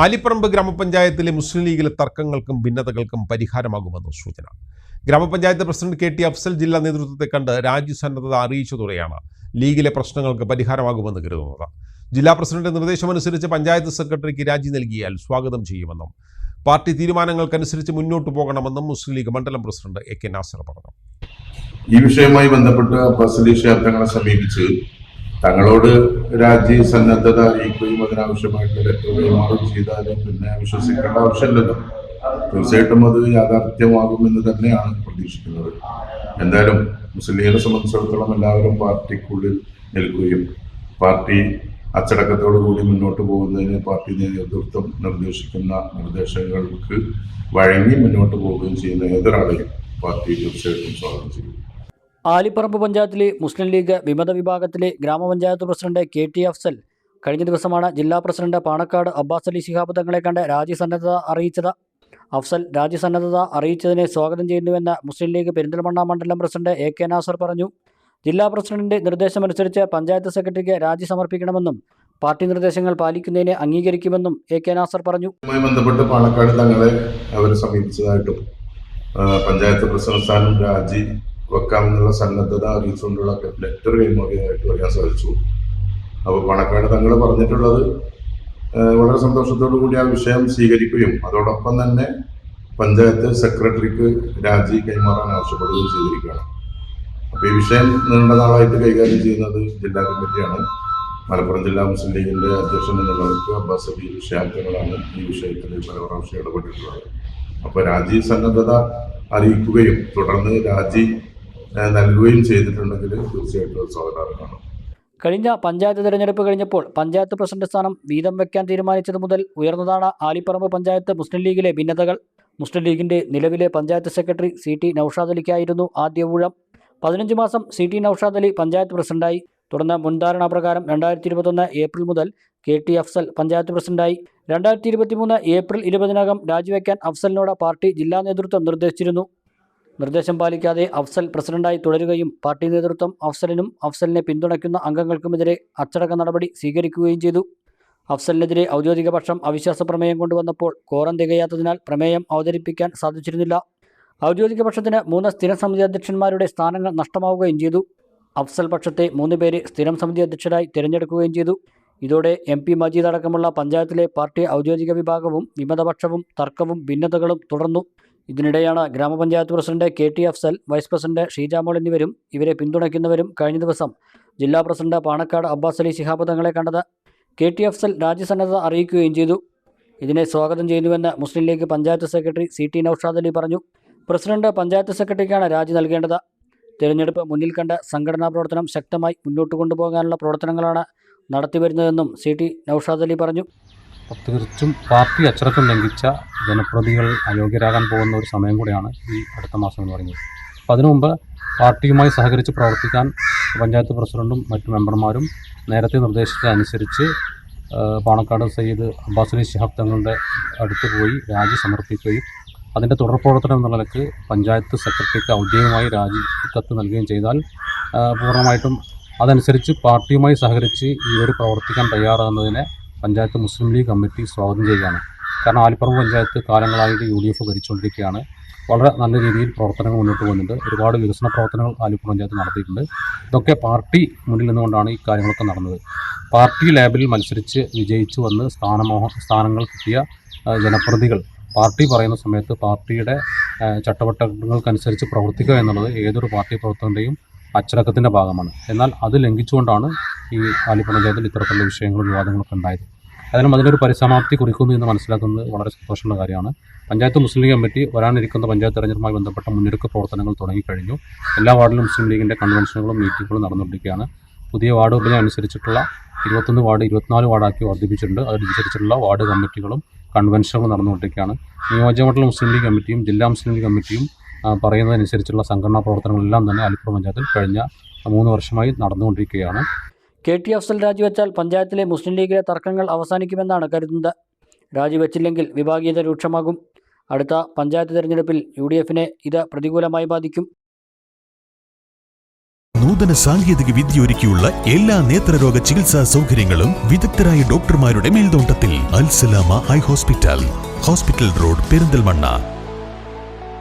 ആലിപ്പറമ്പ് ഗ്രാമപഞ്ചായത്തിലെ മുസ്ലിം ലീഗിലെ തർക്കങ്ങൾക്കും ഭിന്നതകൾക്കും പരിഹാരമാകുമെന്ന് സൂചന. ഗ്രാമപഞ്ചായത്ത് പ്രസിഡന്റ് കെ ടി അഫ്സൽ ജില്ലാ നേതൃത്വത്തെ കണ്ട് രാജ്യസന്നദ്ധത അറിയിച്ചതോടെയാണ് ലീഗിലെ പ്രശ്നങ്ങൾക്ക് പരിഹാരമാകുമെന്ന് കരുതുന്നത്. ജില്ലാ പ്രസിഡന്റ് നിർദ്ദേശമനുസരിച്ച് പഞ്ചായത്ത് സെക്രട്ടറിക്ക് രാജി നൽകിയാൽ സ്വാഗതം ചെയ്യുമെന്നും പാർട്ടി തീരുമാനങ്ങൾക്കനുസരിച്ച് മുന്നോട്ട് പോകണമെന്നും മുസ്ലിം ലീഗ് മണ്ഡലം പ്രസിഡന്റ് എ കെ നാസർ പറഞ്ഞു. ഈ വിഷയവുമായി ബന്ധപ്പെട്ട് ഷിഹാബ് സമീപിച്ച് തങ്ങളോട് രാജ്യ സന്നദ്ധത അറിയിക്കുകയും അതിനാവശ്യമായിട്ട് ലെറ്റർ കൈമാറുകയും ചെയ്താലും പിന്നെ വിശ്വസിക്കേണ്ട ആവശ്യമില്ലല്ലോ. തീർച്ചയായിട്ടും അത് യാഥാർത്ഥ്യമാകുമെന്ന് തന്നെയാണ് പ്രതീക്ഷിക്കുന്നത്. എന്തായാലും മുസ്ലിങ്ങളെ സംബന്ധിച്ചിടത്തോളം എല്ലാവരും പാർട്ടിക്കുള്ളിൽ നിൽക്കുകയും പാർട്ടി അച്ചടക്കത്തോടു കൂടി മുന്നോട്ട് പോകുന്നതിന് പാർട്ടി നേതൃത്വം നിർദ്ദേശിക്കുന്ന നിർദ്ദേശങ്ങൾക്ക് വഴങ്ങി മുന്നോട്ട് പോവുകയും ചെയ്യുന്ന ഏതൊരാളെയും പാർട്ടി തീർച്ചയായിട്ടും സ്വാഗതം ചെയ്യും. ആലിപ്പറമ്പ് പഞ്ചായത്തിലെ മുസ്ലിം ലീഗ് വിമത വിഭാഗത്തിലെ ഗ്രാമപഞ്ചായത്ത് പ്രസിഡന്റ് കെ ടി അഫ്സൽ കഴിഞ്ഞ ദിവസമാണ് ജില്ലാ പ്രസിഡന്റ് പാണക്കാട് അബ്ബാസ് അലി ശിഹാബ് തങ്ങളെ കണ്ട് രാജ്യസന്നദ്ധത അറിയിച്ചത്. അഫ്സൽ രാജ്യസന്നദ്ധത അറിയിച്ചതിനെ സ്വാഗതം ചെയ്യുന്നുവെന്ന് മുസ്ലിം ലീഗ് പെരിന്തൽമണ്ണ മണ്ഡലം പ്രസിഡന്റ് എ കെ നാസർ പറഞ്ഞു. ജില്ലാ പ്രസിഡന്റിന്റെ നിർദ്ദേശമനുസരിച്ച് പഞ്ചായത്ത് സെക്രട്ടറിക്ക് രാജി സമർപ്പിക്കണമെന്നും പാർട്ടി നിർദ്ദേശങ്ങൾ പാലിക്കുന്നതിനെ അംഗീകരിക്കുമെന്നും എ കെ നാസർ പറഞ്ഞു. ബന്ധപ്പെട്ട് പാലക്കാട് തങ്ങളെ അവരെ സമീപിച്ചതായിട്ടും പഞ്ചായത്ത് പ്രസിഡന്റ് സ്ഥാനം രാജി വെക്കാമെന്നുള്ള സന്നദ്ധത അറിയിച്ചുകൊണ്ടുള്ള ലെറ്റർ കൈമാറിയതായിട്ട് പറയാൻ സാധിച്ചു. അപ്പോൾ പണക്കാട് തങ്ങൾ പറഞ്ഞിട്ടുള്ളത് വളരെ സന്തോഷത്തോടു കൂടി ആ വിഷയം സ്വീകരിക്കുകയും അതോടൊപ്പം തന്നെ പഞ്ചായത്ത് സെക്രട്ടറിക്ക് രാജി കൈമാറാൻ ആവശ്യപ്പെടുകയും ചെയ്തിരിക്കുകയാണ്. അപ്പോൾ ഈ വിഷയം നീണ്ട നാളായിട്ട് കൈകാര്യം ചെയ്യുന്നത് ജില്ലാ കമ്മിറ്റിയാണ്. മലപ്പുറം ജില്ലാ മുസ്ലിം ലീഗിന്റെ അധ്യക്ഷൻ എന്നുള്ളവർക്ക് അബ്ബാസ് അബി വിഷയാർത്ഥികളാണ് ഈ വിഷയത്തിൽ പല പ്രാവശ്യം ഇടപെട്ടിട്ടുള്ളത്. അപ്പോൾ രാജി സന്നദ്ധത അറിയിക്കുകയും തുടർന്ന് രാജി നൽകുകയും ചെയ്തിട്ടുണ്ടെങ്കിൽ തീർച്ചയായിട്ടും സ്വാഗതാർഹമാണ്. കഴിഞ്ഞ പഞ്ചായത്ത് തിരഞ്ഞെടുപ്പ് കഴിഞ്ഞപ്പോൾ പഞ്ചായത്ത് പ്രസിഡന്റ് സ്ഥാനം വീതം വെക്കാൻ തീരുമാനിച്ചത് മുതൽ ഉയർന്നതാണ് ആലിപ്പറമ്പ് പഞ്ചായത്ത് മുസ്ലിം ലീഗിലെ ഭിന്നതകൾ. മുസ്ലിം ലീഗിന്റെ നിലവിലെ panchayat secretary C T Noushad അലിക്കായിരുന്നു ആദ്യ ഊഴം. പതിനഞ്ച് മാസം സി ടി നൌഷാദ് അലി പഞ്ചായത്ത് പ്രസിഡന്റായി. തുടർന്ന് മുൻധാരണാ പ്രകാരം രണ്ടായിരത്തി ഇരുപത്തൊന്ന് ഏപ്രിൽ മുതൽ കെ ടി അഫ്സൽ പഞ്ചായത്ത് പ്രസിഡന്റായി. രണ്ടായിരത്തി ഇരുപത്തിമൂന്ന് ഏപ്രിൽ ഇരുപതിനകം രാജിവെക്കാൻ അഫ്സലിനോട് പാർട്ടി ജില്ലാ നേതൃത്വം നിർദ്ദേശിച്ചിരുന്നു. നിർദ്ദേശം പാലിക്കാതെ അഫ്സൽ പ്രസിഡന്റായി തുടരുകയും പാർട്ടി നേതൃത്വം അഫ്സലിനും അഫ്സലിനെ പിന്തുണയ്ക്കുന്ന അംഗങ്ങൾക്കുമെതിരെ അച്ചടക്ക നടപടി സ്വീകരിക്കുകയും ചെയ്തു. അഫ്സലിനെതിരെ ഔദ്യോഗിക പക്ഷം അവിശ്വാസ പ്രമേയം കൊണ്ടുവന്നപ്പോൾ കോറം തികയാത്തതിനാൽ പ്രമേയം അവതരിപ്പിക്കാൻ സാധിച്ചിരുന്നില്ല. ഔദ്യോഗിക പക്ഷത്തിന് മൂന്ന് സ്ഥിരം സമിതി അധ്യക്ഷന്മാരുടെ സ്ഥാനങ്ങൾ നഷ്ടമാവുകയും ചെയ്തു. അഫ്സൽ പക്ഷത്തെ മൂന്ന് പേര് സ്ഥിരം സമിതി അധ്യക്ഷരായി തിരഞ്ഞെടുക്കുകയും ചെയ്തു. ഇതോടെ എം പി മജീദ് അടക്കമുള്ള പഞ്ചായത്തിലെ പാർട്ടി ഔദ്യോഗിക വിഭാഗവും വിമതപക്ഷവും തർക്കവും ഭിന്നതകളും തുടർന്നു. ഇതിനിടെയാണ് ഗ്രാമപഞ്ചായത്ത് president K T Afsal vice president Sheejamol എന്നിവരും ഇവരെ പിന്തുണയ്ക്കുന്നവരും കഴിഞ്ഞ ദിവസം ജില്ലാ പ്രസിഡന്റ് പാണക്കാട് അബ്ബാസ് അലി ശിഹാബ് തങ്ങളെ കണ്ടത്. കെ ടി അഫ്സൽ രാജ്യസന്നദ്ധത അറിയിക്കുകയും ചെയ്തു. ഇതിനെ സ്വാഗതം ചെയ്യുന്നുവെന്ന് Muslim League panchayat secretary C T Noushad Ali പറഞ്ഞു. പ്രസിഡന്റ് പഞ്ചായത്ത് സെക്രട്ടറിക്കാണ് രാജി നൽകേണ്ടത്. തിരഞ്ഞെടുപ്പ് മുന്നിൽ കണ്ട് സംഘടനാ പ്രവർത്തനം ശക്തമായി മുന്നോട്ട് കൊണ്ടുപോകാനുള്ള പ്രവർത്തനങ്ങളാണ് നടത്തിവരുന്നതെന്നും സി ടി നൌഷാദ് അലി പറഞ്ഞു. തീർച്ചും പാർട്ടി അച്ചടക്കം ലംഘിച്ച ജനപ്രതികൾ അയോഗ്യരാകാൻ പോകുന്ന ഒരു സമയം കൂടിയാണ് ഈ അടുത്ത മാസം എന്ന് പറയുന്നത്. അപ്പോൾ അതിനു മുമ്പ് പാർട്ടിയുമായി സഹകരിച്ച് പ്രവർത്തിക്കാൻ പഞ്ചായത്ത് പ്രസിഡന്റും മറ്റു മെമ്പർമാരും നേരത്തെ നിർദ്ദേശിച്ചതനുസരിച്ച് പാണക്കാട് സയ്യിദ് അബ്ബാസുലി ശിഹാബ് തങ്ങളുടെ അടുത്ത് പോയി രാജി സമർപ്പിക്കുകയും അതിന്റെ തുടർ പ്രവർത്തനം എന്നുള്ള നിലയ്ക്ക് പഞ്ചായത്ത് സെക്രട്ടറിക്ക് ഔദ്യോഗികമായി രാജി കത്ത് നൽകുകയും ചെയ്താൽ പൂർണമായിട്ടും അതനുസരിച്ച് പാർട്ടിയുമായി സഹകരിച്ച് ഈ ഒരു പ്രവർത്തിക്കാൻ തയ്യാറാകുന്നതിനെ പഞ്ചായത്ത് മുസ്ലിം ലീഗ് കമ്മിറ്റി സ്വാഗതം ചെയ്യുകയാണ്. കാരണം ആലിപ്പറമ്പ് പഞ്ചായത്ത് കാലങ്ങളായിട്ട് യു ഡി എഫ് ഭരിച്ചുകൊണ്ടിരിക്കുകയാണ്. വളരെ നല്ല രീതിയിൽ പ്രവർത്തനങ്ങൾ മുന്നോട്ട് പോകുന്നുണ്ട്. ഒരുപാട് വികസന പ്രവർത്തനങ്ങൾ ആലിപ്പുറം പഞ്ചായത്ത് നടത്തിയിട്ടുണ്ട്. ഇതൊക്കെ പാർട്ടി മുന്നിൽ നിന്നുകൊണ്ടാണ് ഈ കാര്യങ്ങളൊക്കെ നടന്നത്. പാർട്ടി ലാബിൽ മത്സരിച്ച് വിജയിച്ചു വന്ന് സ്ഥാനമോഹ സ്ഥാനങ്ങൾ കിട്ടിയ ജനപ്രതികൾ. പാർട്ടി പറയുന്ന സമയത്ത് പാർട്ടിയുടെ ചട്ടവട്ടങ്ങൾക്കനുസരിച്ച് പ്രവർത്തിക്കുക എന്നുള്ളത് ഏതൊരു പാർട്ടി പ്രവർത്തകന്റെയും അച്ചടക്കത്തിന്റെ ഭാഗമാണ്. എന്നാൽ അത് ലംഘിച്ചുകൊണ്ടാണ് ഈ ആലി പഞ്ചായത്തിൽ ഇത്തരത്തിലുള്ള വിഷയങ്ങളും വിവാദങ്ങളൊക്കെ ഉണ്ടായത്. അതിനും അതിനൊരു പരിസമാപ്തി കുറിക്കുന്നു എന്ന് മനസ്സിലാക്കുന്നത് വളരെ സന്തോഷമുള്ള കാര്യമാണ്. പഞ്ചായത്ത് മുസ്ലിം ലീഗ് കമ്മിറ്റി വരാനിരിക്കുന്ന പഞ്ചായത്ത് തെരഞ്ഞെടുപ്പുമായി ബന്ധപ്പെട്ട മുന്നൊരുക്ക പ്രവർത്തനങ്ങൾ തുടങ്ങിക്കഴിഞ്ഞു എല്ലാ വാർഡിലും മുസ്ലിം ലീഗിന്റെ കൺവെൻഷനുകളും മീറ്റിങ്ങുകളും നടന്നുകൊണ്ടിരിക്കുകയാണ്. പുതിയ വാർഡ് വിഭജന അനുസരിച്ചിട്ടുള്ള ഇരുപത്തൊന്ന് വാർഡ് ഇരുപത്തിനാല് വാർഡാക്കി വർദ്ധിപ്പിച്ചിട്ടുണ്ട്. അതിനനുസരിച്ചിട്ടുള്ള വാർഡ് കമ്മിറ്റികളും കൺവെൻഷനുകളും നടന്നുകൊണ്ടിരിക്കുകയാണ്. നിയോജകമണ്ഡലം മുസ്ലിം ലീഗ് കമ്മിറ്റിയും ജില്ലാ മുസ്ലിം ലീഗ് കമ്മിറ്റിയും പറയുന്നതനുസരിച്ചുള്ള സംഘടനാ പ്രവർത്തനങ്ങളെല്ലാം തന്നെ അലിപ്പുറം പഞ്ചായത്തിൽ കഴിഞ്ഞ മൂന്ന് വർഷമായി നടന്നുകൊണ്ടിരിക്കുകയാണ്. കെ ടി അഫ്സൽ രാജിവെച്ചാൽ പഞ്ചായത്തിലെ മുസ്ലിം ലീഗിലെ തർക്കങ്ങൾ അവസാനിക്കുമെന്നാണ് കരുതുന്നത്. രാജിവെച്ചില്ലെങ്കിൽ വിഭാഗീയത രൂക്ഷമാകും. അടുത്ത പഞ്ചായത്ത് തെരഞ്ഞെടുപ്പിൽ യു ഡി എഫിനെ ഇത് പ്രതികൂലമായി ബാധിക്കും. നൂതന സാങ്കേതിക വിദ്യ ഒരുക്കിയുള്ള എല്ലാ നേത്രരോഗ ചികിത്സാ സൗകര്യങ്ങളും വിദഗ്ധരായ ഡോക്ടർമാരുടെ മേൽനോട്ടത്തിൽ. Alsalama eye hospital. Hospital road Perinthalmanna.